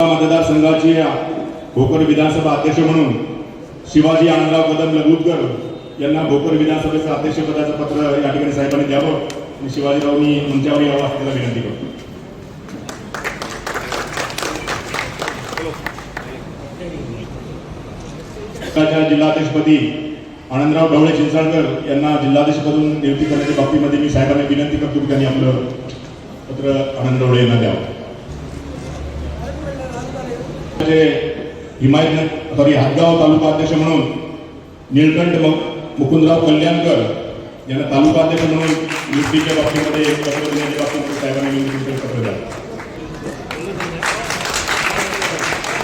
मतदारसंघाचे भोकर विधानसभा अध्यक्ष म्हणून शिवाजी आनंदराव कदम लघुतकर यांना भोकर विधानसभेचं अध्यक्षपदाचं पत्र या ठिकाणी साहेबांनी द्यावं आणि शिवाजीरावनी मंचावर यावं असल्याला विनंती करतो. घटकाच्या जिल्हाध्यक्षपदी आनंदराव ढवळे चिंचाळकर यांना जिल्हाध्यक्षपदून नियुक्ती करण्याच्या बाबतीमध्ये मी साहेबांना विनंती करतो की त्यांनी आपलं पत्र आनंद ढवळे यांना द्यावं. म्हणजे हिमायत सॉरी हातगाव तालुका अध्यक्ष म्हणून निळकंठ मुकुंदराव कल्याणकर यांना तालुका अध्यक्ष म्हणून नियुक्तीच्या बाबतीमध्ये पत्र देण्याच्या बाबतीमध्ये साहेबांनी विनंती पत्र द्यावं.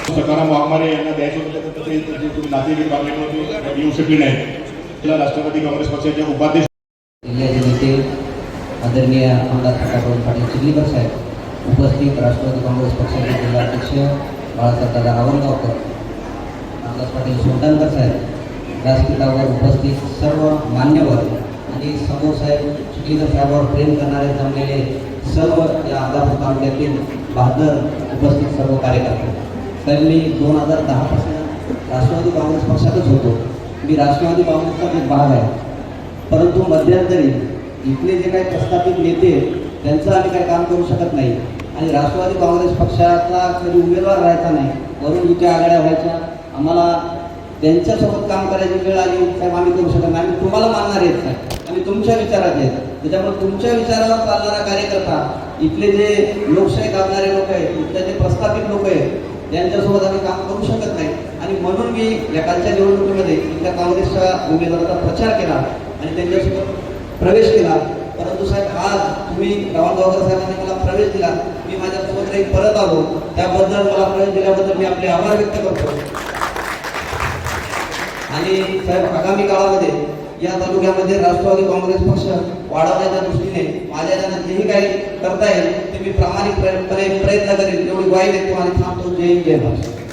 सकाराम वाघमारे यांना द्यायचं होतं तर तुम्ही नातेवाईक येऊ शकले नाही तिला राष्ट्रवादी काँग्रेस पक्षाच्या उपाध्यक्ष जिल्ह्याचे नेते आदरणीय आमदार खटापवत पाटील चिखलीकर साहेब उपस्थित राष्ट्रवादी काँग्रेस पक्षाचे जिल्हाध्यक्ष बाळासाहेब दादा आवरगावकर रामदास पाटील सोनटणकर साहेब व्यासपीठावर उपस्थित सर्व मान्यवर आणि समोर साहेब चिखलीकर साहेबावर प्रेम करणारे जमलेले सर्व या आमदारपूर तालुक्यातील बहादर उपस्थित सर्व कार्यकर्ते. तर मी दोन हजार दहापासून राष्ट्रवादी काँग्रेस पक्षातच होतो. मी राष्ट्रवादी काँग्रेसचा एक भाग आहे. परंतु मध्यंतरी इथले जे काही प्रस्थापित नेते त्यांचं आम्ही काही काम करू शकत नाही. आणि राष्ट्रवादी काँग्रेस पक्षाचा कधी उमेदवार राहायचा नाही. वरून इथे आघाड्या व्हायच्या. आम्हाला त्यांच्यासोबत काम करायची वेळ आली साहेब आम्ही करू शकत नाही. आम्ही तुम्हाला मानणार आहेत साहेब. आम्ही तुमच्या विचारात आहेत. त्याच्यामुळे तुमच्या विचारावर चालणारा कार्यकर्ता इथले जे लोकशाही गाजणारे लोक आहेत इथले जे प्रस्थापित लोक आहेत त्यांच्यासोबत आम्ही काम करू शकत नाही. आणि म्हणून मी या कालच्या निवडणुकीमध्ये इथल्या काँग्रेसच्या उमेदवाराचा प्रचार केला आणि त्यांच्यासोबत प्रवेश केला. परंतु साहेब आज तुम्ही रावणगावकर साहेबांनी मला प्रवेश दिला. मी माझ्यासोबत काही परत आलो. त्याबद्दल मला प्रवेश दिल्याबद्दल मी आपले आभार व्यक्त करतो. आणि साहेब आगामी काळामध्ये या तालुक्यामध्ये राष्ट्रवादी काँग्रेस पक्ष वाढवण्याच्या दृष्टीने माझ्या ज्यांना जेही काही करता येईल ते मी प्रामाणिकपणे प्रयत्न करेन एवढी ग्वाही देतो आणि थांबतो. जय जय महाराष्ट्र.